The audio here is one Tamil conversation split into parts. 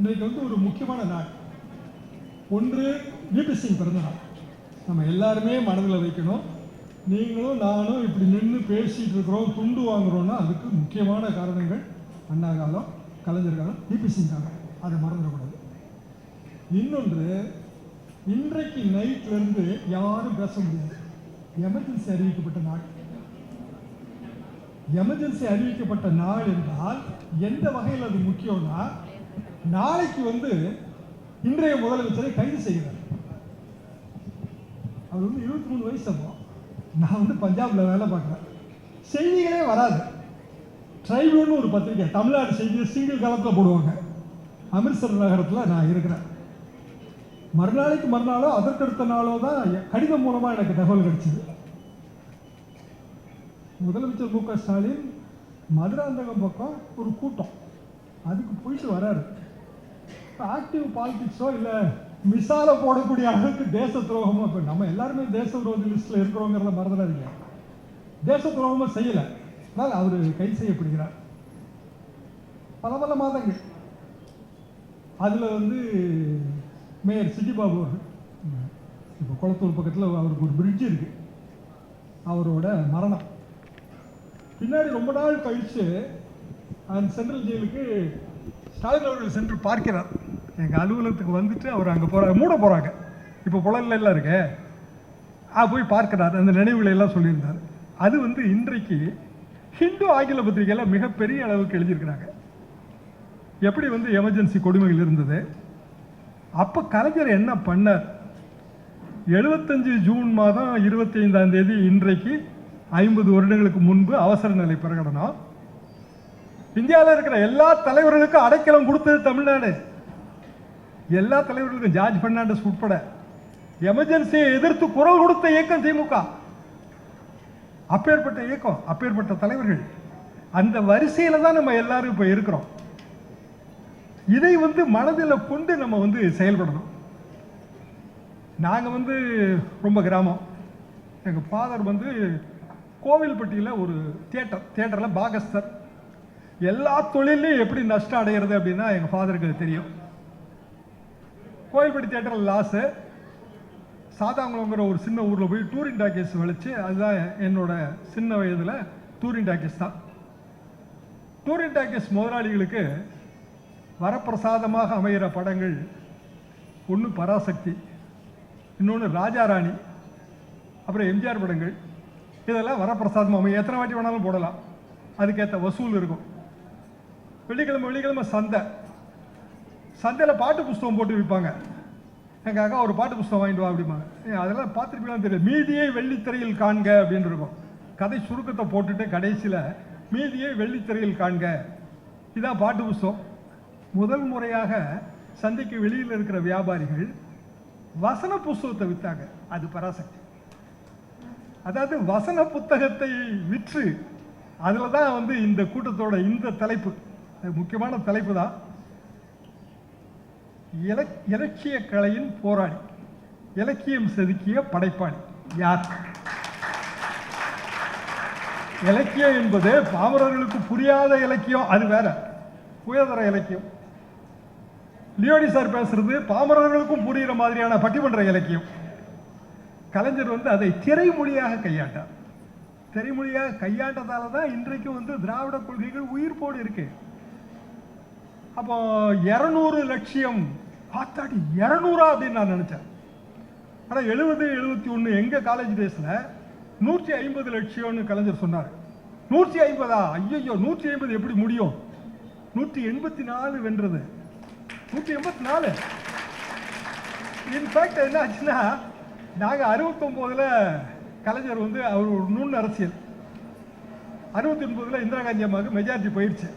இன்றைக்கு வந்து ஒரு முக்கியமான நாள். ஒன்று விபி சிங் பிறந்த நாள் நம்ம எல்லாருமே மனதில் வைக்கணும். நீங்களும் நானும் இப்படி நின்று பேசிகிட்டு இருக்கிறோம் துண்டு வாங்குறோம்னா அதுக்கு முக்கியமான காரணங்கள் அண்ணா காலம் கலைஞர் காலம் விபி சிங் காலம் அதை மறந்துடக்கூடாது. இன்னொன்று இன்றைக்கு நைட்லேருந்து யாரும் பேச முடியாது. எமர்ஜென்சி அறிவிக்கப்பட்ட நாள். எமர்ஜென்சி அறிவிக்கப்பட்ட நாள் என்றால் எந்த வகையில் அது முக்கியம்னா நாளைக்கு வந்து இன்றைய முதலமைச்சரை கைது செய்கிறார். அவர் வந்து இருபத்தி மூணு வயசு அப்போ நான் வந்து பஞ்சாப்ல வேலை பார்க்குறேன். செய்திகளே வராது. ட்ரைபியூன் ஒரு பத்திரிக்கை தமிழ்நாடு செய்தி சிங்கிள் காலத்தில் போடுவாங்க. அமிர்தசர் நகரத்தில் நான் இருக்கிறேன். மறுநாளைக்கு மறுநாளோ அதற்கடுத்த நாளோ தான் கடிதம் மூலமாக எனக்கு தகவல் கிடைச்சிது. முதலமைச்சர் மு க ஸ்டாலின் மதுராந்தகம் பக்கம் ஒரு கூட்டம். அதுக்கு போயிட்டு வராரு. ஆக்டிவ் பாலிடிக்ஸோ இல்லை மிசால போடக்கூடிய அளவுக்கு தேச துரோகமோ? இப்போ நம்ம எல்லாருமே தேச விரோதி லிஸ்ட்டில் இருக்கிறோங்கிறத மறந்துடாதீங்க. தேச துரோகமோ செய்யலை. அதனால் அவர் கை செய்யப்படுகிறார். பல பல மாதங்கள். அதில் வந்து மேயர் சிட்டிபாபு அவர்கள். இப்போ குளத்தூர் பக்கத்தில் அவருக்கு ஒரு பிரிட்ஜ் இருக்கு. அவரோட மரணம். பின்னாடி ரொம்ப நாள் கழித்து அந்த சென்ட்ரல் ஜெயிலுக்கு ஸ்டாலின் அவர்கள் சென்று பார்க்கிறார். எங்கள் அலுவலகத்துக்கு வந்துட்டு அவர் அங்கே போகிறாங்க மூட போகிறாங்க இப்போ புழல்ல எல்லாம் இருக்கு. ஆ போய் பார்க்கிறார் அந்த நினைவுகளை எல்லாம் சொல்லியிருந்தார். அது வந்து இன்றைக்கு ஹிந்து ஆங்கில பத்திரிகையில் மிகப்பெரிய அளவுக்கு எழுதியிருக்கிறாங்க. எப்படி வந்து எமர்ஜென்சி கொடுமைகள் இருந்தது? அப்போ கலைஞர் என்ன பண்ணார்? எழுபத்தஞ்சு ஜூன் மாதம் இருபத்தி ஐந்தாம் தேதி இன்றைக்கு ஐம்பது வருடங்களுக்கு முன்பு அவசர நிலை பிரகடனம். இந்தியாவில் இருக்கிற எல்லா தலைவர்களுக்கும் அடைக்கலம் கொடுத்தது தமிழ்நாடு. எல்லா தலைவர்களுக்கும் ஜார்ஜ் பெர்னாண்டஸ் உட்பட எமர்ஜென்சியை எதிர்த்து குரல் கொடுத்த இயக்கம் திமுக. அப்பேற்பட்ட இயக்கம் அப்பேற்பட்ட தலைவர்கள் அந்த வரிசையில் தான் நம்ம எல்லாரும் இப்போ இருக்கிறோம். இதை வந்து மனதில் கொண்டு நம்ம வந்து செயல்படணும். நாங்கள் வந்து ரொம்ப கிராமம். எங்கள் ஃபாதர் வந்து கோவில்பட்டியில் ஒரு தியேட்டர் தியேட்டரில் பாகஸ்தர். எல்லா தொழிலையும் எப்படி நஷ்டம் அடைகிறது அப்படின்னா எங்கள் ஃபாதருக்கு அது தெரியும். கோவில்பட்டி தேட்டரில் லாஸு. சாதாங்குளங்கிற ஒரு சின்ன ஊரில் போய் டூரிங் டாக்கீஸ் வலிச்சு அதுதான் என்னோட சின்ன வயதில் டூரிங் டாக்கீஸ் தான். டூரிங் டாக்கீஸ் முதலாளிகளுக்கு வரப்பிரசாதமாக அமைகிற படங்கள். ஒன்று பராசக்தி இன்னொன்று ராஜாராணி அப்புறம் எம்ஜிஆர் படங்கள். இதெல்லாம் வரப்பிரசாதமாக அமையும் எத்தனை வாட்டி வேணாலும் போடலாம். அதுக்கேற்ற வசூல் இருக்கும். வெள்ளிக்கிழமை வெள்ளிக்கிழமை சந்தை. சந்தையில் பாட்டு புஸ்தகம் போட்டு விற்பாங்க. எங்கள் அக்கா ஒரு பாட்டு புஸ்தகம் வாங்கிட்டு வா அப்படிம்பாங்க. அதெல்லாம் பார்த்துருப்பீங்களான்னு தெரியல. மீதியை வெள்ளித்திரையில் காண்க அப்படின்னு இருக்கும். கதை சுருக்கத்தை போட்டுட்டு கடைசியில் மீதியை வெள்ளித்திரையில் காண்க. இதான் பாட்டு புஸ்தகம். முதல் முறையாக சந்தைக்கு வெளியில் இருக்கிற வியாபாரிகள் வசன புஸ்தகத்தை விற்றாங்க அது பராசக்தி. அதாவது வசன புத்தகத்தை விற்று அதில் தான் வந்து இந்த கூட்டத்தோட இந்த தலைப்பு அது முக்கியமான தலைப்பு தான். இலக் இலக்கிய கலையின் போராளி இலக்கியம் செதுக்கிய படைப்பாளி. யார்? இலக்கியம் என்பது பாமரர்களுக்கு புரியாத இலக்கியம் அது வேற. புயதர இலக்கியம். லியோடி சார் பேசுறது பாமரர்களுக்கும் புரிகிற மாதிரியான பட்டிமன்ற இலக்கியம். கலைஞர் வந்து அதை திரைமொழியாக கையாண்டார். திரைமொழியாக கையாண்டதால தான் இன்றைக்கும் வந்து திராவிட கொள்கைகள் உயிர்ப்போடு இருக்கு. அப்போ இரநூறு லட்சியம். ஆத்தாடி இரநூறா அப்படின்னு நான் நினச்சேன். ஆனால் எழுபது எழுபத்தி ஒன்று எங்கள் காலேஜ் டேஸில் நூற்றி ஐம்பது லட்சியம்னு கலைஞர் சொன்னார். நூற்றி ஐம்பதா? ஐயோ நூற்றி ஐம்பது எப்படி முடியும்? நூற்றி எண்பத்தி நாலு வென்றது. நூற்றி எண்பத்தி நாலு. இன்ஃபேக்ட் என்ன ஆச்சுன்னா நாங்கள் அறுபத்தொம்போதில் கலைஞர் வந்து அவர் ஒரு நுண் அரசியல். அறுபத்தி ஒன்பதில் இந்திரா காந்தி அம்மாவுக்கு மெஜாரிட்டி போயிடுச்சு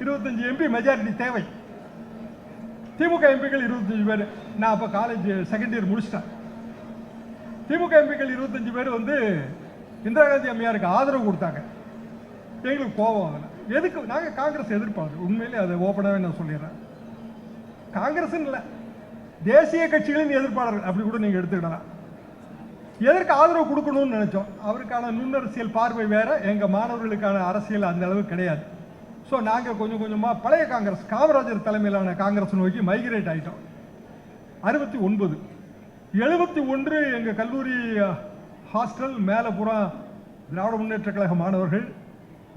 இருபத்தஞ்சு எம்பி மெஜாரிட்டி தேவை. திமுக எம்பிக்கள் இருபத்தஞ்சு பேர். நான் அப்போ காலேஜ் செகண்ட் இயர் முடிச்சிட்டேன். திமுக எம்பிக்கள் இருபத்தஞ்சு பேர் வந்து இந்திரா காந்தி அம்மையாருக்கு ஆதரவு கொடுத்தாங்க. எங்களுக்கு கோபம் அதில். எதுக்கு? நாங்கள் காங்கிரஸ் எதிர்ப்பாளர். உண்மையிலே அதை ஓப்பனாகவே நான் சொல்லிடுறேன். காங்கிரஸ்ன்னு இல்லை. தேசிய கட்சிகளின் எதிர்ப்பாளர்கள். அப்படி கூட நீங்கள் எடுத்துக்கிடலாம். எதற்கு ஆதரவு கொடுக்கணும்னு நினைச்சோம்? அவருக்கான நுண்ணரசியல் பார்வை வேற. எங்கள் மாணவர்களுக்கான அரசியல் அந்த அளவு கிடையாது. ஸோ நாங்கள் கொஞ்சம் கொஞ்சமாக பழைய காங்கிரஸ் காமராஜர் தலைமையிலான காங்கிரஸ் நோக்கி மைக்ரேட் ஆகிட்டோம் அறுபத்தி ஒன்பது. எழுபத்தி ஒன்று எங்கள் கல்லூரி ஹாஸ்டல் மேலே பூரா திராவிட முன்னேற்ற கழக மாணவர்கள்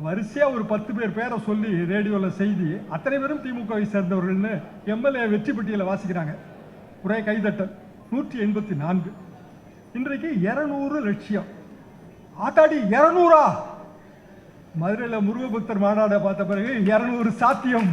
வரிசையாக ஒரு பத்து பேர் பேரை சொல்லி ரேடியோவில் செய்தி அத்தனை பேரும் திமுகவை சேர்ந்தவர்கள்னு எம்எல்ஏ வெற்றி பெட்டியில் வாசிக்கிறாங்க. ஒரே கைதட்டல். நூற்றி எண்பத்தி நான்கு. இன்றைக்கு இரநூறு லட்சியம். ஆத்தாடி இரநூறா? மதுரையில் முருகபக்தர் மாநாடை பார்த்த பிறகு இரநூறு சாத்தியம்.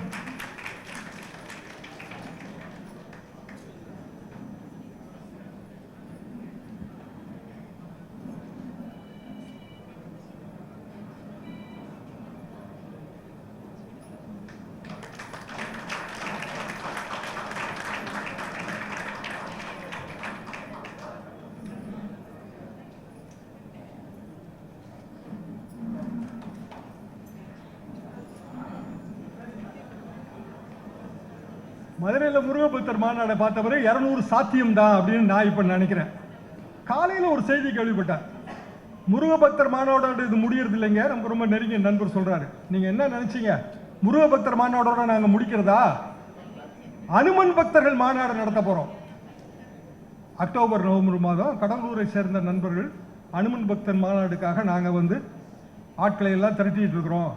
மதுரையில் மாநாடை பார்த்த பிறகு இரநூறு சாத்தியம் தான் அப்படின்னு நான் இப்போ நினைக்கிறேன். காலையில் ஒரு செய்தி கேள்விப்பட்டேன். முருகபக்தர் மாநாடோட இது முடியறது இல்லைங்க. நமக்கு ரொம்ப நெருங்கிய நண்பர் சொல்கிறாரு நீங்கள் என்ன நினச்சிங்க? முருகபக்தர் மாநாடோட நாங்கள் முடிக்கிறதா? அனுமன் பக்தர்கள் மாநாடு நடத்த போகிறோம் அக்டோபர் நவம்பர் மாதம் கடலூரை சேர்ந்த நண்பர்கள் அனுமன் பக்தர் மாநாடுக்காக நாங்கள் வந்து ஆட்களை எல்லாம் திரட்டிகிட்டு இருக்கிறோம்.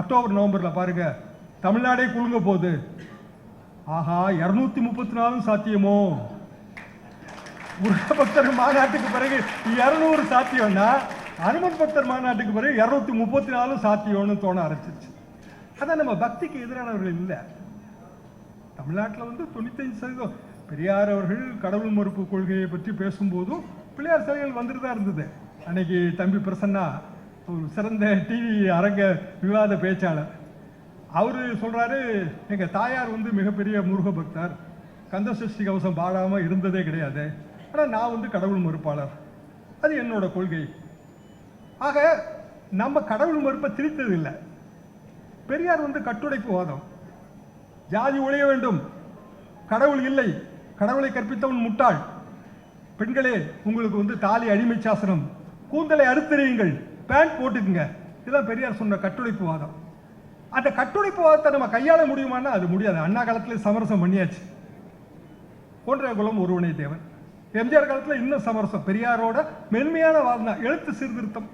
அக்டோபர் நவம்பரில் பாருங்கள் தமிழ்நாடே குலுங்க போகுது. ஆஹா இரநூத்தி முப்பத்தி நாலும் சாத்தியமோ பக்தர் மாநாட்டுக்கு பிறகு இரநூறு சாத்தியம்னா அனுமன் பக்தர் மாநாட்டுக்கு பிறகு இரநூத்தி முப்பத்தி நாலும் சாத்தியம்னு தோண ஆரம்பிச்சிருச்சு. அதான் நம்ம பக்திக்கு எதிரானவர்கள் இல்லை. தமிழ்நாட்டில் வந்து தொண்ணூத்தஞ்சு சதவீதம் பெரியார் அவர்கள் கடவுள் மறுப்பு கொள்கையை பற்றி பேசும்போதும் பிள்ளையார் சிலைகள் வந்துட்டு தான் இருந்தது. அன்னைக்கு தம்பி பிரசன்னா ஒரு சிறந்த டிவி அரங்க விவாத பேச்சாளர். அவர் சொல்கிறாரு எங்கள் தாயார் வந்து மிகப்பெரிய முருக பக்தர். கந்த சஷ்டி கவசம் பாடாமல் இருந்ததே கிடையாது. ஆனால் நான் வந்து கடவுள் மறுப்பாளர். அது என்னோட கொள்கை. ஆக நம்ம கடவுள் மறுப்பை திரித்தது இல்லை. பெரியார் வந்து கட்டுடைப்பு வாதம். ஜாதி ஒழிய வேண்டும். கடவுள் இல்லை. கடவுளை கற்பித்தவன் முட்டாள். பெண்களே உங்களுக்கு வந்து தாலி அடிமை சாசனம். கூந்தலை அறுத்தறியுங்கள். பேண்ட் போட்டுக்குங்க. இதெல்லாம் பெரியார் சொன்ன கட்டுடைப்பு வாதம். அந்த கட்டுடைப்பு வாதத்தை நம்ம கையாள முடியுமான்னா அது முடியாது. அண்ணா காலத்தில் சமரசம் பண்ணியாச்சு. ஒன்றைய குலம் ஒருவனை தேவன். எம்ஜிஆர் காலத்தில் இன்னும் சமரசம். பெரியாரோட மென்மையான வாதம் எழுத்து சீர்திருத்தம்.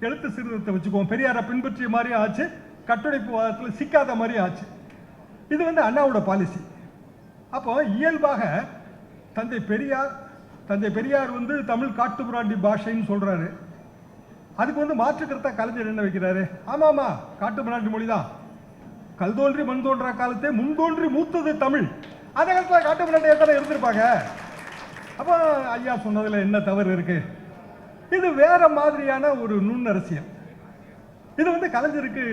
எழுத்து சீர்திருத்தம் வச்சுக்குவோம். பெரியாரை பின்பற்றிய மாதிரி ஆச்சு. கட்டுடைப்பு வாதத்தில் சிக்காத மாதிரி ஆச்சு. இது வந்து அண்ணாவோட பாலிசி அப்போ இயல்பாக தந்தை பெரியார் தந்தை பெரியார் வந்து தமிழ் காட்டுப்புராண்டி பாஷைன்னு சொல்கிறாரு அதுக்கு வந்து மாற்றுக்கருத்தா கலைஞர் என்ன வைக்கிறாரு? ஆமாமா காட்டுமிராண்டி மொழி தான் கல் தோன்றி மண் தோன்றா காலத்தே முன் தோன்றி மூத்தது தமிழ். அந்த காலத்தில் காட்டுமிராண்டி எத்தனை இருந்திருப்பாங்க? அப்போ ஐயா சொன்னதுல என்ன தவறு இருக்கு? இது வேற மாதிரியான ஒரு நுண்ணரசியல். இது வந்து கலைஞருக்கு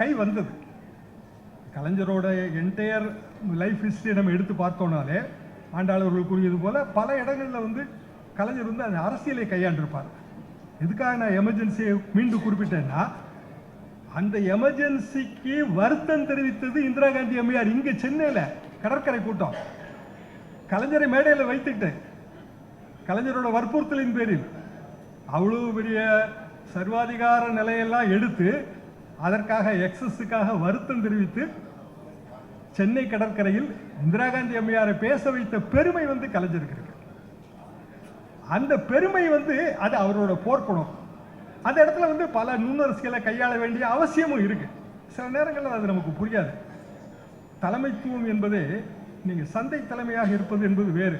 கை வந்தது. கலைஞரோட என்டையர் லைஃப் ஹிஸ்டரி நம்ம எடுத்து பார்த்தோம்னாலே ஆண்டாளர்கள் கூறியது போல பல இடங்களில் வந்து கலைஞர் வந்து அந்த அரசியலை கையாண்டிருப்பார். எதுக்காக நான் எமர்ஜென்சியை மீண்டும் குறிப்பிட்டேன்னா அந்த எமர்ஜென்சிக்கு வருத்தம் தெரிவித்தது இந்திரா காந்தி அம்மையார். இங்க சென்னையில் கடற்கரை கூட்டம். கலைஞரை மேடையில் வைத்துக்கிட்டு கலைஞரோட வற்புறுத்தலின் பேரில் அவ்வளவு பெரிய சர்வாதிகார நிலையெல்லாம் எடுத்து அதற்காக எக்ஸஸுக்காக வருத்தம் தெரிவித்து சென்னை கடற்கரையில் இந்திரா காந்தி அம்மையாரை பேச வைத்த பெருமை வந்து கலைஞருக்கு அந்த பெருமை வந்து அது அவரோட போர்க்குணம். அந்த இடத்துல வந்து பல நுண்ணரசியலை கையாள வேண்டிய அவசியமும் இருக்கு. சில நேரங்களில் அது நமக்கு புரியாது. தலைமைத்துவம் என்பது நீங்கள் சந்தை தலைமையாக இருப்பது என்பது வேறு.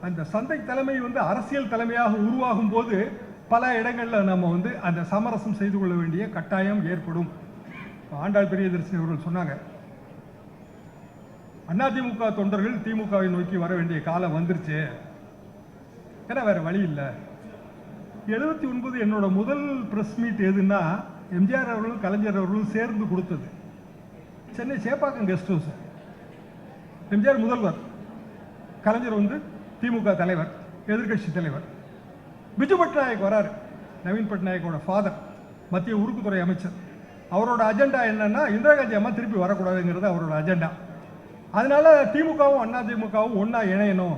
அந்த சந்தை தலைமை வந்து அரசியல் தலைமையாக உருவாகும் போது பல இடங்களில் நம்ம வந்து அந்த சமரசம் செய்து கொள்ள வேண்டிய கட்டாயம் ஏற்படும். ஆண்டாள் பெரியதர்சி அவர்கள் சொன்னாங்க. அதிமுக தொண்டர்கள் திமுகவை நோக்கி வர வேண்டிய காலம் வந்துருச்சு. ஏன்னா வேறு வழி இல்லை. எழுபத்தி ஒன்பது என்னோட முதல் ப்ரெஸ் மீட் எதுன்னா எம்ஜிஆர் அவர்களும் கலைஞர் அவர்களும் சேர்ந்து கொடுத்தது. Chennai Chepauk guest house MGR முதல்வர் கலைஞர் வந்து திமுக தலைவர் எதிர்க்கட்சி தலைவர். பிஜு பட்நாயக் வராரு நவீன் பட்நாயக்கோட ஃபாதர் மத்திய உருக்குத்துறை அமைச்சர். அவரோட அஜெண்டா என்னன்னா இந்திரா காந்தி அம்மா திருப்பி வரக்கூடாதுங்கிறது அவரோட அஜெண்டா அதனால திமுகவும் அதிமுகவும் ஒன்றா இணையணும்.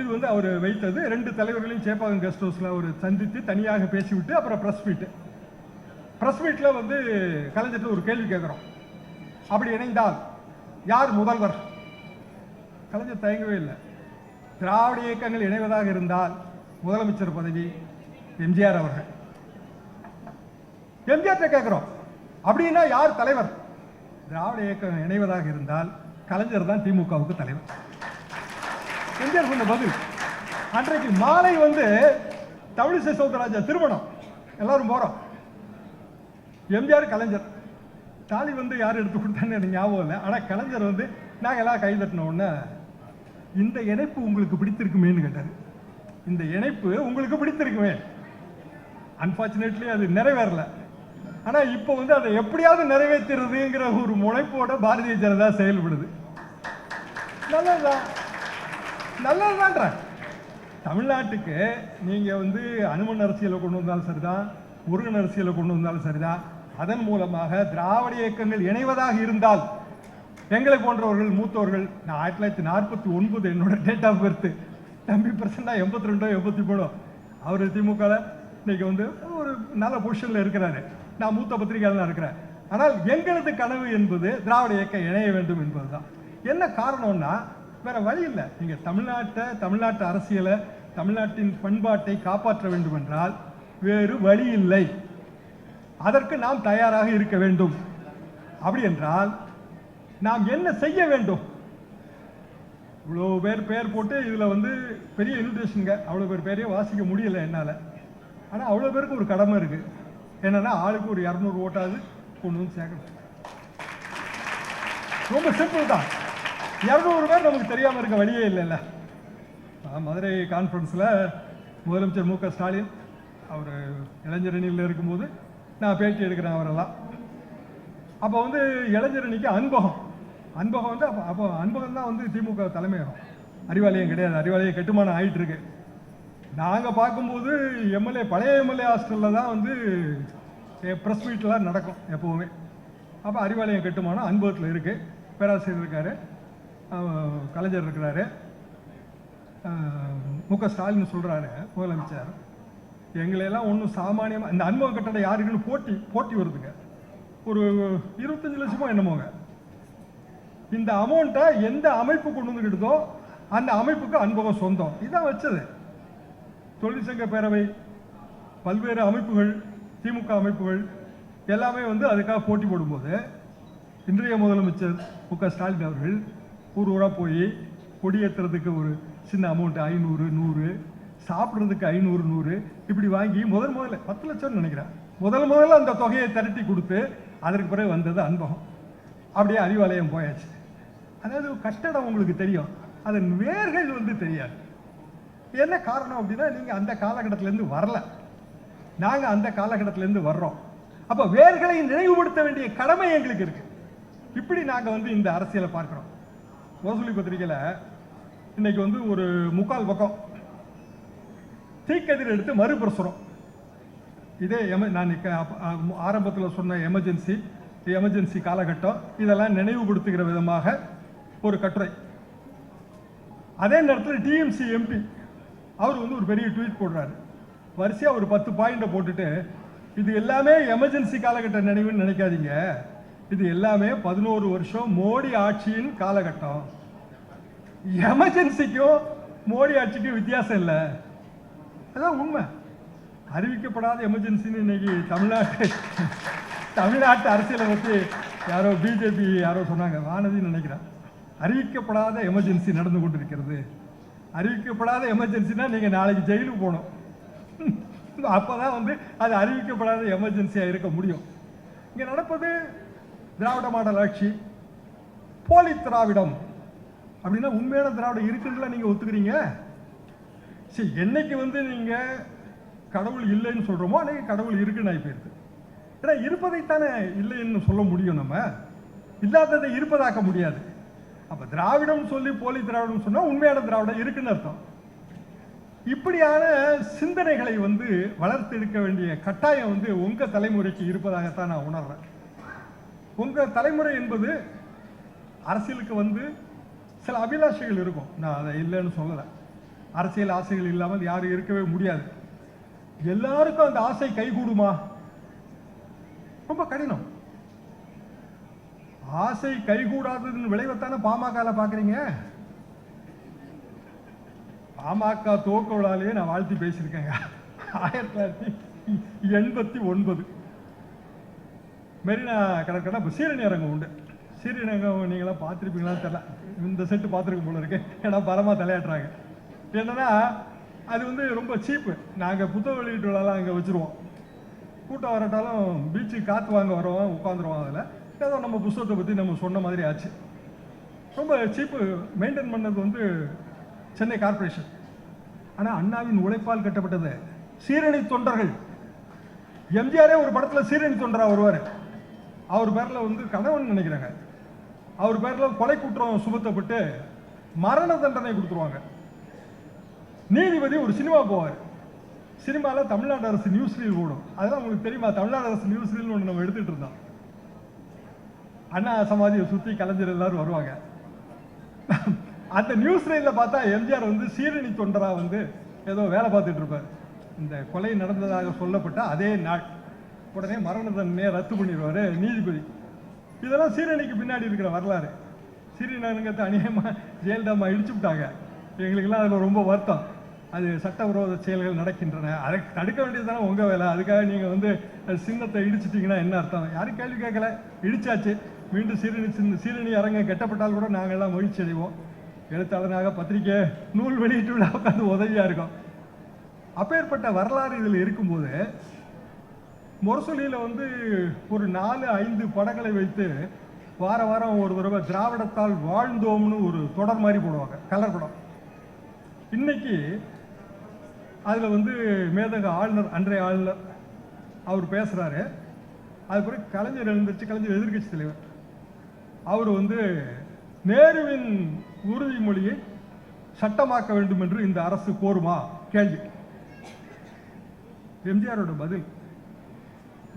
இது வந்து அவர் வைத்தது. ரெண்டு தலைவர்களையும் சேப்பாக்கம் கெஸ்ட் ஹவுஸில் அவர் சந்தித்து தனியாக பேசிவிட்டு அப்புறம் ப்ரெஸ் மீட்டு ப்ரெஸ் மீட்டில் வந்து கலைஞர்கிட்ட ஒரு கேள்வி கேட்குறோம். அப்படி இணைந்தால் யார் முதல்வர்? கலைஞர் தயங்கவே இல்லை. திராவிட இயக்கங்கள் இணைவதாக இருந்தால் முதலமைச்சர் பதவி எம்ஜிஆர் அவர்கள். எம்ஜிஆர் கேட்குறோம். அப்படின்னா யார் தலைவர்? திராவிட இயக்கம் இணைவதாக இருந்தால் கலைஞர் தான் திமுகவுக்கு தலைவர். எம்ஜிஆர் சொன்ன பதில். அன்றைக்கு மாலை வந்து தமிழிசை சவுந்தரராஜா திருமணம். எல்லாரும் போறோம். எம்ஜிஆர் கலைஞர். தாலி வந்து யார் எடுத்து கொடுத்தான்னு எனக்கு ஞாபகம் இல்லை. ஆனால் கலைஞர் வந்து நாங்கள் எல்லாம் கை தட்டின உடனே இந்த இணைப்பு உங்களுக்கு பிடித்திருக்குமேன்னு கேட்டார். இந்த இணைப்பு உங்களுக்கு பிடித்திருக்குமே. அன்ஃபார்ச்சுனேட்லி அது நிறைவேறல. ஆனால் இப்போ வந்து அதை எப்படியாவது நிறைவேற்றுறதுங்கிற ஒரு முனைப்போட பாரதிய ஜனதா செயல்படுது. நல்லதுதான். நல்லதுதான்றேன். தமிழ்நாட்டுக்கு நீங்கள் வந்து அனுமன் அரசியலை கொண்டு வந்தாலும் சரிதான் முருகன் அரசியலை கொண்டு வந்தாலும் சரிதான் அதன் மூலமாக திராவிட இயக்கங்கள் இணைவதாக இருந்தால் எங்களை போன்றவர்கள் மூத்தவர்கள் நான் ஆயிரத்தி தொள்ளாயிரத்தி நாற்பத்தி ஒன்பது என்னோட டேட் ஆஃப் பர்த் தம்பி பிரசன்னா எண்பத்தி ரெண்டோ எண்பத்தி மூணோ அவர் திமுகவில் இன்னைக்கு வந்து ஒரு நல்ல பொசிஷனில் இருக்கிறாரு. நான் மூத்த பத்திரிகையாளர் இருக்கிறேன். ஆனால் எங்களது கனவு என்பது திராவிட இயக்கம் இணைய வேண்டும் என்பதுதான். என்ன காரணம்னா வேற வழி இல்லை. நீங்க தமிழ்நாட்டை தமிழ்நாட்டு அரசியலை தமிழ்நாட்டின் பண்பாட்டை காப்பாற்ற வேண்டும் என்றால் வேறு வழி இல்லை. அதற்கு நாம் தயாராக இருக்க வேண்டும். அப்படி என்றால் நாம் என்ன செய்ய வேண்டும்? இவ்வளோ பேர் பேர் போட்டு இதில் வந்து பெரிய இன்விடேஷனுங்க அவ்வளோ பேர் பேரையும் வாசிக்க முடியல என்னால். ஆனால் அவ்வளோ பேருக்கு ஒரு கடமை இருக்குது என்னன்னா ஆளுக்கு ஒரு இரநூறு ஓட்டாவது கொண்டு வந்து சேர்க்கணும். ரொம்ப சிம்பிள் தான். இரநூறு பேர் நமக்கு தெரியாமல் இருக்க வழியே இல்லைல்ல. நான் மதுரை கான்ஃபரன்ஸில் முதலமைச்சர் மு க ஸ்டாலின் அவர் இளைஞரணியில் இருக்கும்போது நான் பேட்டி எடுக்கிறேன் அவரெல்லாம். அப்போ வந்து இளைஞரணிக்கு அன்பகம். அன்பகம் வந்து அப்போ அப்போ அன்பகம் தான் வந்து திமுக தலைமையகம். அறிவாலயம் கிடையாது. அறிவாலயம் கட்டுமானம் ஆயிட்டு இருக்கு நாங்கள் பார்க்கும்போது எம்எல்ஏ பழைய எம்எல்ஏ ஹாஸ்டலில் தான் வந்து ப்ரெஸ் மீட்லாம் நடக்கும் எப்போவுமே. அப்போ அறிவாலயம் கட்டுமானம் அன்பகத்தில் இருக்குது பேராசிரியர் இருக்கார். கலைஞர் இருக்கிறாரு. மு க ஸ்டாலின் சொல்கிறாரு முதலமைச்சர். எங்களையெல்லாம் ஒன்றும் சாமானியமாக இந்த அன்பக கட்டடம் யாருக்குன்னு போட்டி போட்டி வருதுங்க. ஒரு இருபத்தஞ்சு லட்சமோ என்னமோங்க. இந்த அமௌண்ட்டை எந்த அமைப்பு கொண்டு வந்துக்கிட்டதோ அந்த அமைப்புக்கு அன்பகம் சொந்தம். இதான் வச்சது. தொழிற்சங்க பேரவை பல்வேறு அமைப்புகள் திமுக அமைப்புகள் எல்லாமே வந்து அதுக்காக போட்டி போடும்போது இன்றைய முதலமைச்சர் மு க ஸ்டாலின் அவர்கள் ஊர் ஊராக போய் கொடியேற்றுறதுக்கு ஒரு சின்ன அமௌண்ட்டு ஐநூறு நூறு சாப்பிட்றதுக்கு ஐநூறு நூறு இப்படி வாங்கி முதல் முதல்ல பத்து லட்சம்னு நினைக்கிறேன். முதல் முதல்ல அந்த தொகையை திரட்டி கொடுத்து அதற்கு பிறகு வந்தது அன்பகம். அப்படியே அறிவாலயம் போயாச்சு. அதாவது கட்டடம் உங்களுக்கு தெரியும். அதன் வேர்கள் வந்து தெரியாது. என்ன காரணம் அப்படின்னா நீங்கள் அந்த காலகட்டத்திலேருந்து வரல. நாங்கள் அந்த காலகட்டத்திலேருந்து வர்றோம். அப்போ வேர்களை நினைவுபடுத்த வேண்டிய கடமை எங்களுக்கு இருக்குது இப்படி நாங்கள் வந்து இந்த அரசியலை பார்க்குறோம். முரசொலி பத்திரிகையில் இன்னைக்கு வந்து ஒரு முக்கால் பக்கம் தீக்கதிர் எடுத்து மறுபிரசுரம். இதே எம நான் ஆரம்பத்தில் சொன்ன எமர்ஜென்சி எமர்ஜென்சி காலகட்டம் இதெல்லாம் நினைவுபடுத்துகிற விதமாக ஒரு கட்டுரை. அதே நேரத்தில் டிஎம்சி எம்பி அவர் வந்து ஒரு பெரிய ட்வீட் போடுறாரு. வரிசையாக ஒரு பத்து பாயிண்டை போட்டுட்டு இது எல்லாமே எமர்ஜென்சி காலகட்ட நினைவுன்னு நினைக்காதீங்க. இது எல்லாமே பதினோரு வருஷம் மோடி ஆட்சியின் காலகட்டம். எமர்ஜென்சிக்கும் மோடி ஆட்சிக்கும் வித்தியாசம் இல்லை. அதான் உண்மை. அறிவிக்கப்படாத எமர்ஜென்சின்னு இன்னைக்கு தமிழ்நாட்டு தமிழ்நாட்டு அரசியலை பற்றி யாரோ பிஜேபி யாரோ சொன்னாங்க. வானதின்னு நினைக்கிறேன். அறிவிக்கப்படாத எமர்ஜென்சி நடந்து கொண்டிருக்கிறது. அறிவிக்கப்படாத எமர்ஜென்சினா நீங்கள் நாளைக்கு ஜெயிலுக்கு போகணும். அப்போ தான் வந்து அது அறிவிக்கப்படாத எமர்ஜென்சியாக இருக்க முடியும். இங்கே நடப்பது திராவிட மாடல் ஆட்சி போலி திராவிடம் அப்படின்னா உண்மையான திராவிடம் இருக்குன்னு நீங்கள் ஒத்துக்கிறீங்க? சரி என்னைக்கு வந்து நீங்கள் கடவுள் இல்லைன்னு சொல்கிறோமோ அன்னைக்கு கடவுள் இருக்குன்னு ஆகி போயிருக்கு ஏன்னா இருப்பதைத்தானே இல்லைன்னு சொல்ல முடியும் நம்ம. இல்லாததை இருப்பதாக்க முடியாது. அப்போ திராவிடம் சொல்லி போலி திராவிடம் சொன்னால் உண்மையான திராவிடம் இருக்குன்னு அர்த்தம். இப்படியான சிந்தனைகளை வந்து வளர்த்தெடுக்க வேண்டிய கட்டாயம் வந்து உங்கள் தலைமுறைக்கு இருப்பதாகத்தான் நான் உணர்றேன். உங்கள் தலைமுறை என்பது அரசியலுக்கு வந்து சில அபிலாஷைகள் இருக்கும். நான் அதை இல்லைன்னு சொல்லலை. அரசியல் ஆசைகள் இல்லாமல் யாரும் இருக்கவே முடியாது. எல்லாருக்கும் அந்த ஆசை கைகூடுமா? ரொம்ப கடினம். ஆசை கைகூடாததுன்னு விளைவைத்தானே பாமகவில் பார்க்குறீங்க பாமக துவக்க நான் வாழ்த்தி பேசியிருக்கேங்க. ஆயிரத்தி தொள்ளாயிரத்தி எண்பத்தி ஒன்பது. மெரினா கடற்கரை இப்போ சீரணி அரங்கம் உண்டு. சீரணி அரங்கம் நீங்களாம் பார்த்துருப்பீங்களான்னு தெரில இந்த செட்டு பார்த்துருக்க போல இருக்கு. ஏன்னா பலமாக தலையாட்டுறாங்க. என்னன்னா அது வந்து ரொம்ப சீப்பு நாங்கள் புத்தக வெளியீட்டுலாம் அங்கே வச்சுருவோம். கூட்டம் வரட்டாலும் பீச்சுக்கு காற்று வாங்க வரோம் உட்காந்துருவோம் அதில். ஏதோ நம்ம புத்தகத்தை பற்றி நம்ம சொன்ன மாதிரி ஆச்சு. ரொம்ப சீப்பு மெயின்டைன் பண்ணது வந்து சென்னை கார்ப்பரேஷன் ஆனால் அண்ணாவின் உழைப்பால் கட்டப்பட்டது சீரணி தொண்டர்கள். எம்ஜிஆரே ஒரு படத்தில் சீரணி தொண்டராக வருவார். அவர் பேரில் வந்து கணவன் நினைக்கிறாங்க. அவர் பேரில் கொலை குற்றம் சுமத்தப்பட்டு மரண தண்டனை கொடுத்துருவாங்க. நீதிபதி ஒரு சினிமா போவார். சினிமாவில் தமிழ்நாடு அரசு நியூஸ் ரீல் ஓடும். அதெல்லாம் உங்களுக்கு தெரியுமா? தமிழ்நாடு அரசு நியூஸ் ரீல் ஒன்று நம்ம எடுத்துட்டு இருந்தோம். அண்ணா சமாதியை சுற்றி கலைஞர் எல்லாரும் வருவாங்க. அந்த நியூஸ் ரீலில் பார்த்தா எம்ஜிஆர் வந்து சீரணி தொண்டரா வந்து ஏதோ வேலை பார்த்துட்டு இருப்பார். இந்த கொலை நடந்ததாக சொல்லப்பட்ட அதே நாள். உடனே மரண தண்டனையை ரத்து பண்ணிடுவார் நீதிபதி. இதெல்லாம் சீரணிக்கு பின்னாடி இருக்கிற வரலாறு. சீரணிங்கத்தை அநியாயமாக ஜெயலலிதாமா இடிச்சு விட்டாங்க. எங்களுக்கெல்லாம் அதில் ரொம்ப வருத்தம். அது சட்டவிரோத செயல்கள் நடக்கின்றன. அதை தடுக்க வேண்டியது தானே உங்கள் வேலை. அதுக்காக நீங்கள் வந்து அது சின்னத்தை இடிச்சிட்டிங்கன்னா என்ன அர்த்தம்? யாரும் கேள்வி கேட்கல. இடிச்சாச்சு. மீண்டும் சீரணி சின்ன சீரணி அரங்கம் கெட்டப்பட்டால் கூட நாங்கள்லாம் மகிழ்ச்சி அடைவோம். எழுத்தாளனாக பத்திரிக்கை நூல் வெளியிட்டு விழா உட்காந்து உதவியாக இருக்கும். அப்பேற்பட்ட வரலாறு இதில் இருக்கும்போது முரசொலியில் வந்து ஒரு நாலு ஐந்து படங்களை வைத்து வார வாரம் ஒரு தடவை திராவிடத்தால் வாழ்ந்தோம்னு ஒரு தொடர் மாதிரி போடுவாங்க கலர் படம். இன்னைக்கு அதில் வந்து மேதக ஆளுநர் அன்றைய ஆளுநர் அவர் பேசுகிறாரு அது பிறகு கலைஞர் எழுந்திருச்சு கலைஞர் எதிர்க்கட்சி தலைவர். அவர் வந்து நேருவின் உறுதிமொழியை சட்டமாக்க வேண்டும் என்று இந்த அரசு கோருமா? கேள்வி. எம்ஜிஆரோட பதில்.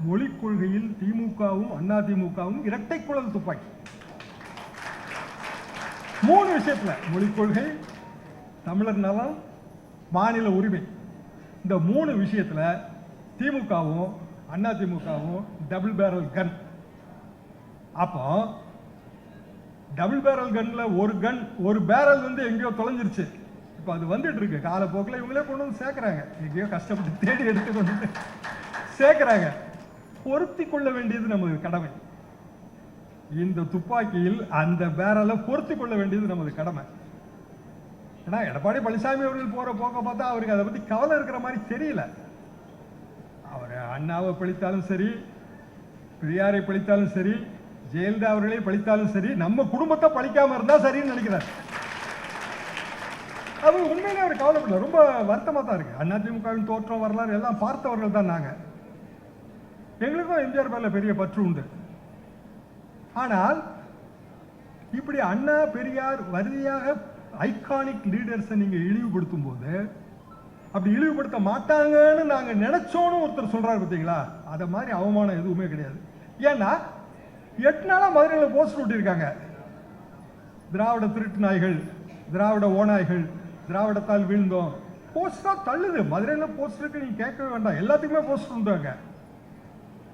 மொழி கொள்கையில் திமுகவும் அண்ணா திமுகவும் இரட்டை குழல் துப்பாக்கி. மூணு விஷயத்துல மொழிக் கொள்கை தமிழர் நலம் மாநில உரிமை. இந்த மூணு விஷயத்துல திமுகவும் அண்ணா திமுகவும் டபுள் பேரல் கன் அப்போ டபுள் பேரல் கன்ல ஒரு கன் ஒரு பேரல் வந்து எங்கேயோ தொலைஞ்சிருச்சு. இப்போ அது வந்துட்டு இருக்கு காலப்போக்கில் இவங்களே கொண்டு வந்து சேர்க்குறாங்க. எங்கேயோ கஷ்டப்பட்டு தேடி எடுத்து கொண்டு சேர்க்குறாங்க. பொருத்தி கொள்ள வேண்டியது நமது கடமை. இந்த துப்பாக்கியில் அந்த பேரலை பொருத்தி கொள்ள வேண்டியது நமது கடமை. ஏன்னா எடப்பாடி பழனிசாமி அவர்கள் போற போக்க பார்த்தா அவருக்கு அதை பத்தி கவலை இருக்கிற மாதிரி தெரியல. அவர் அண்ணாவை பழித்தாலும் சரி பெரியாரை பழித்தாலும் சரி ஜெயலலிதா அவர்களே பழித்தாலும் சரி நம்ம குடும்பத்தை பழிக்காம இருந்தா சரின்னு நினைக்கிறார். அது உண்மையிலே அவர் கவலைப்படல. ரொம்ப வருத்தமாக தான் இருக்கு. அதிமுகவின் தோற்றம் வரலாறு எல்லாம் பார்த்தவர்கள் தான் நாங்க. எங்களுக்கும் எம்ஜிஆர் மேலே பெரிய பற்று உண்டு. ஆனால் இப்படி அண்ணா பெரியார் வரிதியாக ஐகானிக் லீடர்ஸை நீங்கள் இழிவுபடுத்தும் போது அப்படி இழிவுபடுத்த மாட்டாங்கன்னு நாங்கள் நினைச்சோன்னு ஒருத்தர் சொல்கிறார் பார்த்தீங்களா? அதை மாதிரி அவமானம் எதுவுமே கிடையாது. ஏன்னா எட்டு நாளாக மதுரையில் போஸ்டர் ஒட்டியிருக்காங்க. திராவிட திருட்டு நாய்கள் திராவிட ஓநாய்கள் திராவிடத்தால் வீழ்ந்தோம். போஸ்டரா தள்ளுது. மதுரையில் போஸ்டருக்கு நீங்கள் கேட்கவே வேண்டாம். எல்லாத்துக்குமே போஸ்டர் உண்டுவாங்க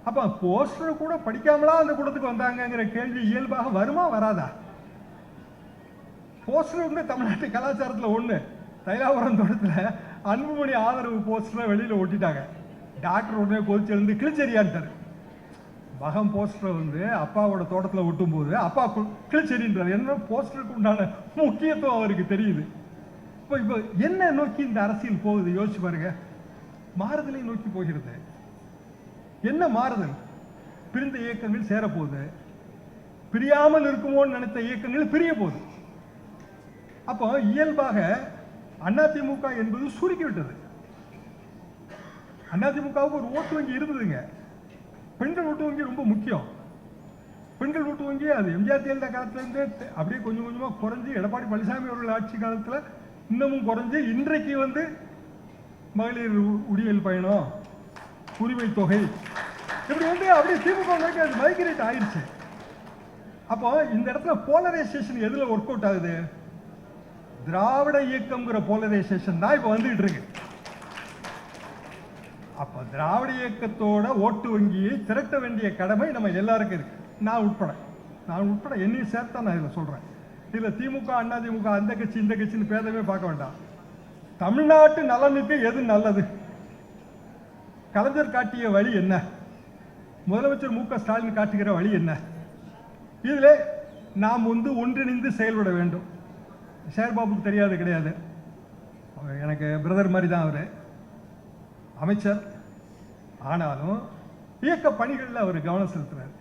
அப்போ போஸ்டர் கூட படிக்காமலாம் அந்த கூடத்துக்கு வந்தாங்கங்கிற கேள்வி இயல்பாக வருமா வராதா? போஸ்டர் வந்து தமிழ்நாட்டு கலாச்சாரத்துல ஒண்ணு. தைலாபுரம் தோட்டத்துல அன்புமணி ஆதரவு போஸ்டரை வெளியில ஒட்டிட்டாங்க. டாக்டர் உடனே கொதிச்சு எழுந்து கிழிச்செறியான்ட்டாரு மகம் போஸ்டரை வந்து அப்பாவோட தோட்டத்துல ஒட்டும் போது அப்பா கிழிச்செறின்றார் என்ன போஸ்டருக்கு உண்டான முக்கியத்துவம் அவருக்கு தெரியுது. இப்போ இப்போ என்ன நோக்கி இந்த அரசியல் போகுது? யோசிச்சு பாருங்க. மாறுதலை நோக்கி போகிறது. என்ன மாறுதல்? பிரிந்த இயக்கங்கள் சேரப்போகுது. பிரியாமல் இருக்குமோன்னு நினைத்த இயக்கங்கள் பிரிய போகுது அப்போ இயல்பாக அதிமுக என்பது சுருக்கி விட்டது அதிமுகவுக்கு ஒரு ஓட்டு வங்கி இருந்ததுங்க. பெண்கள் ஓட்டு வங்கி ரொம்ப முக்கியம். பெண்கள் ஓட்டு வங்கி அது எம்ஜிஆர் ஜெயலலிதா காலத்துலேருந்து அப்படியே கொஞ்சம் கொஞ்சமா குறைஞ்சு எடப்பாடி பழனிசாமி அவர்கள் ஆட்சி காலத்துல இன்னமும் குறைஞ்சு இன்றைக்கு வந்து மகளிர் உடியல் பயணம். உரிமை தொகை. இப்படி வந்து அப்படியே திமுக நோக்கி அது மைக்ரேட் ஆயிடுச்சு அப்போ இந்த இடத்துல போலரைசேஷன் எதில் ஒர்க் அவுட் ஆகுது? திராவிட இயக்கம்ங்கிற போலரைசேஷன் தான் இப்போ வந்துகிட்டு இருக்கு. அப்போ திராவிட இயக்கத்தோட ஓட்டு வங்கியை திரட்ட வேண்டிய கடமை நம்ம எல்லாருக்கும் இருக்கு. நான் உட்பட. நான் உட்பட என்னையும் சேர்த்தா நான் இதில் சொல்கிறேன் இதில் திமுக அண்ணா திமுக அந்த கட்சி இந்த கட்சின்னு பேதமே பார்க்க வேண்டாம். தமிழ்நாட்டு நலனுக்கு எது நல்லது? கலைஞர் காட்டிய வழி என்ன? முதலமைச்சர் மு க. ஸ்டாலின் காட்டுகிற வழி என்ன? இதில் நாம் வந்து ஒன்றிணைந்து செயல்பட வேண்டும். ஷேர்பாபுக்கு தெரியாது கிடையாது. எனக்கு பிரதர் மாதிரி தான் அவர். அமைச்சர். ஆனாலும் இயக்க பணிகளில் அவர் கவனம் செலுத்துறாரு.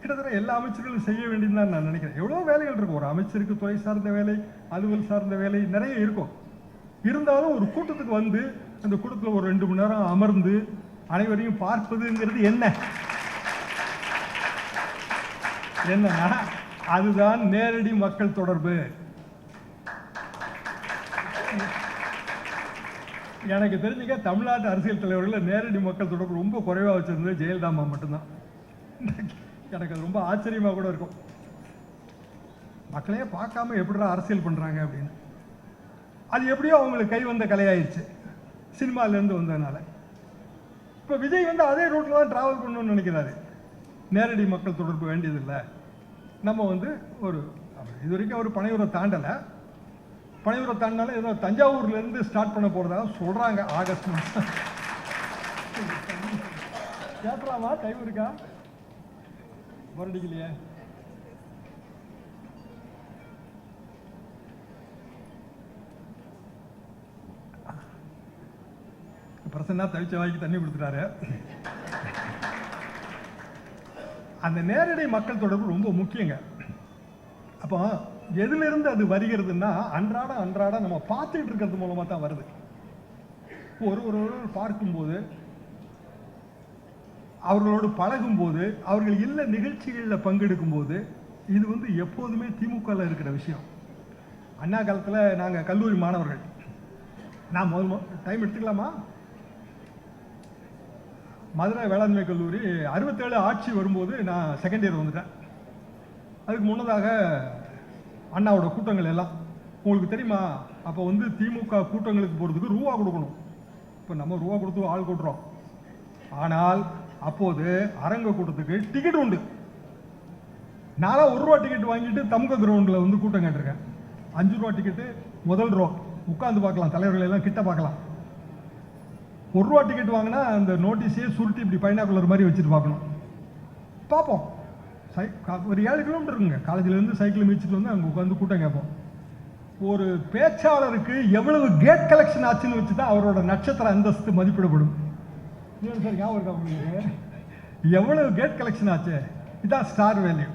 கிட்டத்தட்ட எல்லா அமைச்சர்களும் செய்ய வேண்டியதுன்னு தான் நான் நினைக்கிறேன். எவ்வளோ வேலைகள் இருக்கும். ஒரு அமைச்சருக்கு துறை சார்ந்த வேலை அலுவல் சார்ந்த வேலை நிறைய இருக்கும். இருந்தாலும் ஒரு கூட்டத்துக்கு வந்து அந்த கூட்டத்தில் ஒரு ரெண்டு மணி நேரம் அமர்ந்து அனைவரையும் பார்ப்பதுங்கிறது என்ன? என்னன்னா அதுதான் நேரடி மக்கள் தொடர்பு. எனக்கு தெரிஞ்சுக்க தமிழ்நாட்டு அரசியல் தலைவர்களில் நேரடி மக்கள் தொடர்பு ரொம்ப குறைவாக வச்சிருந்தது ஜெயலலிதா மட்டும்தான். எனக்கு அது ரொம்ப ஆச்சரியமாக கூட இருக்கும். மக்களையே பார்க்காம எப்படிடா அரசியல் பண்ணுறாங்க அப்படின்னு. அது எப்படியோ அவங்களுக்கு கை வந்த கலையாயிருச்சு. சினிமாலேருந்து வந்ததுனால. இப்போ விஜய் வந்து அதே ரூட்டில் தான் ட்ராவல் பண்ணணும்னு நினைக்கிறாரு. நேரடி மக்கள் தொடர்பு வேண்டியதில்லை. நம்ம வந்து ஒரு இது வரைக்கும் அவர் பனையூரை தாண்டலை. பனையூரை தாண்டினாலும் ஏதோ தஞ்சாவூர்லேருந்து ஸ்டார்ட் பண்ண போகிறதா சொல்கிறாங்க ஆகஸ்ட் மாதம். கேட்கலாமா டைம் இருக்கா? மறுடிக்கலையே பிரசன்னா தவிச்ச வாய்க்கு தண்ணி கொடுத்துட்டாரு. அந்த நேரடி மக்கள் தொடர்பு ரொம்ப முக்கியங்க. அப்போ எதிலிருந்து அது வருகிறதுன்னா அன்றாட அன்றாட நம்ம பார்த்துட்டு இருக்கிறது மூலமாக தான் வருது. ஒரு ஒரு பார்க்கும்போது அவர்களோடு பழகும்போது அவர்கள் இல்லை நிகழ்ச்சிகளில் பங்கெடுக்கும் போது இது வந்து எப்போதுமே திமுகவில் இருக்கிற விஷயம். அண்ணா காலத்தில் நாங்கள் கல்லூரி மாணவர்கள். நான் முதல் டைம் எடுத்துக்கலாமா? மதுரை வேளாண்மை கல்லூரி அறுபத்தேழு ஆட்சி வரும்போது நான் செகண்ட் இயர் வந்துட்டேன். அதுக்கு முன்னதாக அண்ணாவோட கூட்டங்கள் எல்லாம் உங்களுக்கு தெரியுமா? அப்போ வந்து திமுக கூட்டங்களுக்கு போகிறதுக்கு ரூபா கொடுக்கணும். இப்போ நம்ம ரூபா கொடுத்து ஆள் கூட்டுறோம். ஆனால் அப்போது அரங்க கூட்டத்துக்கு டிக்கெட் உண்டு. நானும் ஒரு ரூபா டிக்கெட் வாங்கிட்டு தமுக கிரவுண்டில் வந்து கூட்டம் கேட்டிருக்கேன். அஞ்சு ரூபா டிக்கெட்டு முதல் ரூபா உட்காந்து பார்க்கலாம் தலைவர்களெல்லாம் கிட்ட பார்க்கலாம். ஒரு ரூபா டிக்கெட் வாங்கினா அந்த நோட்டீஸே சுருட்டி இப்படி பைனாக்குலர் மாதிரி வச்சுட்டு பார்க்கணும். பார்ப்போம். சை ஒரு ஏழு கிலோமீட்டர் இருக்குங்க. காலேஜிலேருந்து சைக்கிள் மிதிச்சிட்டு வந்து அங்கே உட்காந்து கூட்டம் கேட்போம். ஒரு பேச்சாளருக்கு எவ்வளவு கேட் கலெக்ஷன் ஆச்சுன்னு வச்சு தான் அவரோட நட்சத்திர அந்தஸ்து மதிப்பிடப்படும். சார் ஞாபகம் எவ்வளவு கேட் கலெக்ஷன் ஆச்சு? இதான் ஸ்டார் வேல்யூ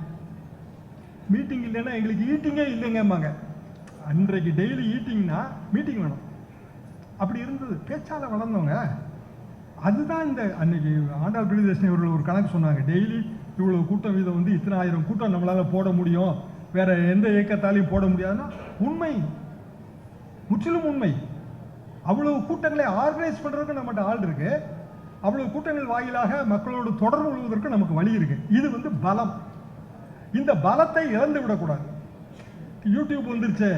மீட்டிங் இல்லைன்னா எங்களுக்கு ஈட்டிங்கே இல்லைங்கம்பாங்க. அன்றைக்கு டெய்லி ஈட்டிங்னா மீட்டிங் வேணும். அப்படி இருந்தது. பேச்சால் வளர்ந்தவங்க. அதுதான் இந்த அன்னைக்கு ஆண்டாள் பிரியதர்ஷினி அவர்கள் ஒரு கணக்கு சொன்னாங்க. டெய்லி இவ்வளோ கூட்டம் வீதம் வந்து இத்தனை ஆயிரம் கூட்டம் நம்மளால் போட முடியும். வேற எந்த இயக்கத்தாலையும் போட முடியாதுன்னா உண்மை. முற்றிலும் உண்மை. அவ்வளவு கூட்டங்களை ஆர்கனைஸ் பண்ணுறதுக்கு நம்மகிட்ட ஆள் இருக்கு. அவ்வளவு கூட்டங்கள் வாயிலாக மக்களோடு தொடர்பு கொள்வதற்கு நமக்கு வழி இருக்கு. இது வந்து பலம். இந்த பலத்தை இழந்து விடக்கூடாது. யூடியூப் வந்துருச்சு.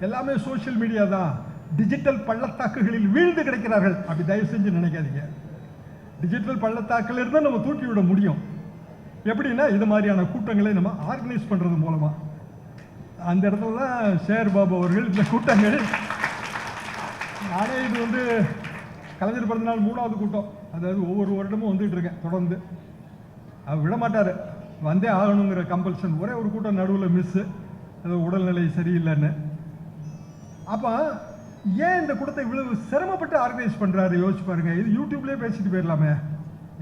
எல்லாமே சோஷியல் மீடியா தான். டிஜிட்டல் பள்ளத்தாக்குகளில் வீழ்ந்து கிடக்கிறார்கள். அப்படி தயவு செஞ்சு நினைக்காதீங்க. டிஜிட்டல் பள்ளத்தாக்கில் இருந்து நம்ம தூக்கி விட முடியும். எப்படின்னா இது மாதிரியான கூட்டங்களை நம்ம ஆர்கனைஸ் பண்ணுறது மூலமாக அந்த இடத்துல தான் சேர் பாபு அவர்கள் இந்த கூட்டங்கள். நானே இது வந்து கலைஞர் பிறந்தநாள் மூணாவது கூட்டம். அதாவது ஒவ்வொரு வருடமும் வந்துட்டு இருக்கேன் தொடர்ந்து. அவர் விட மாட்டார். வந்தே ஆகணுங்கிற கம்பல்ஷன் ஒரே ஒரு கூட்டம் நடுவில் மிஸ்ஸு அது உடல்நிலை சரியில்லைன்னு. அப்போ ஏன் இந்த கூட்டத்தை இவ்வளவு சிரமப்பட்டு ஆர்கனைஸ் பண்ணுறாரு யோசிச்சு பாருங்கள் இது யூடியூப்லேயே பேசிட்டு போயிடலாமே.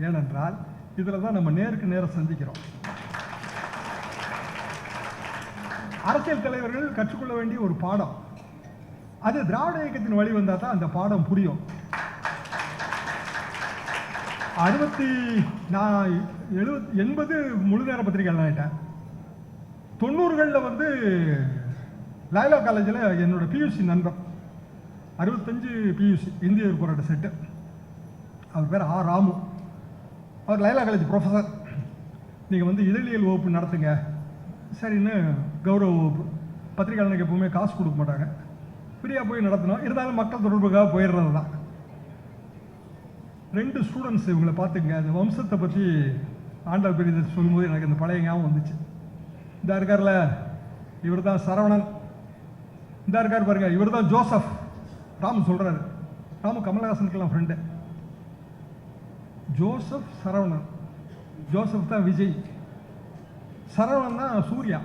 ஏனென்றால் இதில் தான் நம்ம நேருக்கு நேரம் சந்திக்கிறோம். அரசியல் தலைவர்கள் கற்றுக்கொள்ள வேண்டிய ஒரு பாடம். அது திராவிட இயக்கத்தின் வழி வந்தால் தான் அந்த பாடம் புரியும். அறுபத்தி நான் எழுபத் எண்பது முழு நேர பத்திரிகைகள் ஆகிட்டேன் தொண்ணூறுகளில் வந்து லைலா காலேஜில் என்னோட பியூசி நண்பர். அறுபத்தஞ்சு பியூசி இந்திய போராட்ட செட்டு. அவர் பேர் ஆ ராமு. அவர் லைலா காலேஜ் ப்ரொஃபஸர் நீங்கள் வந்து இதழியல் வகுப்பு நடத்துங்க. சரின்னு கௌரவ வகுப்பு. பத்திரிகையாளனுக்கு எப்பவுமே காசு கொடுக்க மாட்டாங்க. ஃப்ரீயாக போய் நடத்தினோம் இருந்தாலும் மக்கள் தொடர்புக்காக போயிடுறது தான். ரெண்டு ஸ்டூடெண்ட்ஸ் இவங்களை பார்த்துங்க அந்த வம்சத்தை பற்றி ஆண்டாள் பெரிய சொல்லும்போது எனக்கு இந்த பழைய ஞாபகம் வந்துச்சு. இந்த இருக்கார்ல இவர் தான் சரவணன். இந்த இருக்கார் பாருங்க இவர் தான் ஜோசப். ராம் சொல்கிறாரு ராமு கமல்ஹாசனுக்கெல்லாம் ஃப்ரெண்டு ஜோசப் சரவணன் ஜோசப் தான் விஜய். சரவணன் தான் சூர்யா.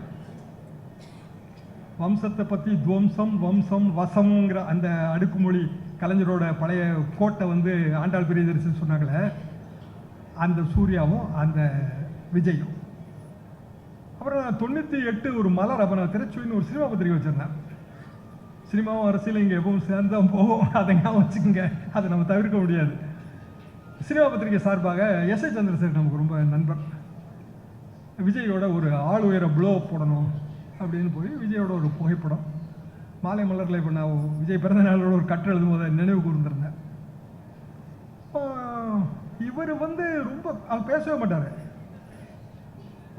வம்சத்தை பற்றி துவம்சம் வம்சம் வசம்ங்கிற அந்த அடுக்குமொழி கலைஞரோட பழைய கோட்டை வந்து ஆண்டாள் பெரியதரிசன் சொன்னாங்களே அந்த சூர்யாவும் அந்த விஜயும். அப்புறம் தொண்ணூற்றி எட்டு ஒரு மலர் அப்போ நான் ஒரு சினிமா பத்திரிகை வச்சிருந்தேன். சினிமாவும் அரசியலும் இங்கே எப்பவும் சேர்ந்தான் போகும். அதை ஞாபகம் வச்சுக்கோங்க. அதை நம்ம தவிர்க்க முடியாது. சினிமா பத்திரிகை சார்பாக எஸ் ஏ சந்திரசேகர் நமக்கு ரொம்ப நண்பர். விஜயோட ஒரு ஆள் உயர ப்ளோ போடணும் அப்படின்னு போய் விஜயோட ஒரு புகைப்படம். மாலை மலரில் இப்போ நான் விஜய் பிறந்த நாளோட ஒரு கட்டு எழுதும் போது நினைவு கூர்ந்திருந்தேன். இவர் வந்து ரொம்ப அவர் பேசவே மாட்டார்.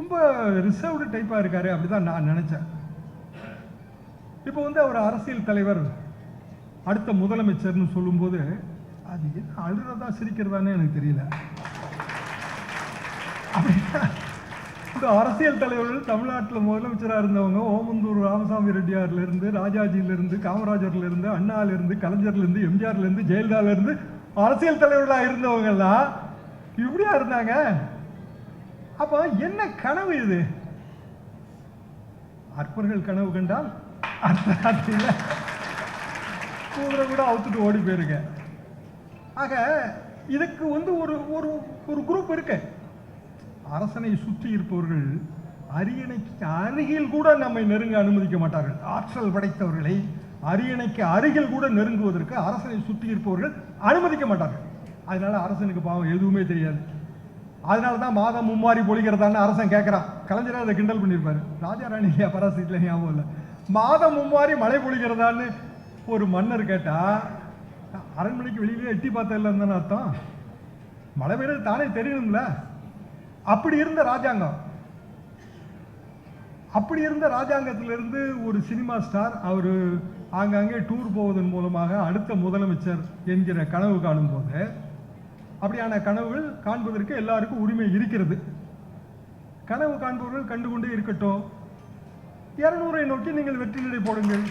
ரொம்ப ரிசர்வ்டு டைப்பாக இருக்காரு அப்படி தான் நான் நினச்சேன். இப்போ வந்து அவர் அரசியல் தலைவர் அடுத்த முதலமைச்சர்னு சொல்லும்போது அது என்ன அழுறதா சிரிக்கிறதானே எனக்கு தெரியல. இந்த அரசியல் தலைவர்கள் தமிழ்நாட்டில் முதலமைச்சராக இருந்தவங்க ஓமந்தூர் ராமசாமி ரெட்டியார்லேருந்து ராஜாஜியிலேருந்து காமராஜர்லேருந்து அண்ணாலேருந்து கலைஞர்லேருந்து எம்ஜிஆர்லேருந்து அண்ணால அரசியல் தலைவர்களாக இருந்தவங்கெல்லாம் இப்படியா இருந்தாங்க? அப்போ என்ன கனவு இது? அற்பர்கள் கனவு கண்டால் அர்த்தராத்திரியில் குதிரை கூட அவுத்துட்டு ஓடி போயிருங்க. ஆக இதுக்கு வந்து ஒரு ஒரு ஒரு குரூப் இருக்கு. அரசனை சுற்றி இருப்பவர்கள் அரியணைக்கு அருகில் கூட நம்மை நெருங்க அனுமதிக்க மாட்டார்கள். ஆற்றல் படைத்தவர்களை அரியணைக்கு அருகில் கூட நெருங்குவதற்கு அரசனை சுற்றி இருப்பவர்கள் அனுமதிக்க மாட்டார்கள். அதனால அரசனுக்கு பாவம் எதுவுமே தெரியாது. அதனால தான் மாதம் மும்மாரி பொழிகிறதான்னு அரசன் கேட்குறான் கலைஞராக அதை கிண்டல் பண்ணியிருப்பாரு ராஜா ராணி இல்லையா ஞாபகம் இல்லை. மாதம் மும்மாரி மழை பொழிகிறதான்னு ஒரு மன்னர் கேட்டா அரண்மனைக்கு வெளியிலே எட்டி பார்த்தா இல்லைன்னு அர்த்தம். மழை பெய்யறது தானே தெரியணும்ல. அப்படி இருந்த ராஜாங்கம் அப்படி இருந்த ராஜாங்கத்திலிருந்து ஒரு சினிமா ஸ்டார் அவர் ஆங்காங்கே டூர் போவதன் மூலமாக அடுத்த முதலமைச்சர் என்கிற கனவு காணும்போது அப்படியான கனவுகள் காண்பதற்கு எல்லாருக்கும் உரிமை இருக்கிறது. கனவு காண்பவர்கள் கண்டுகொண்டே இருக்கட்டும். இரநூறை நோக்கி நீங்கள் வெற்றி நடை போடுங்கள்.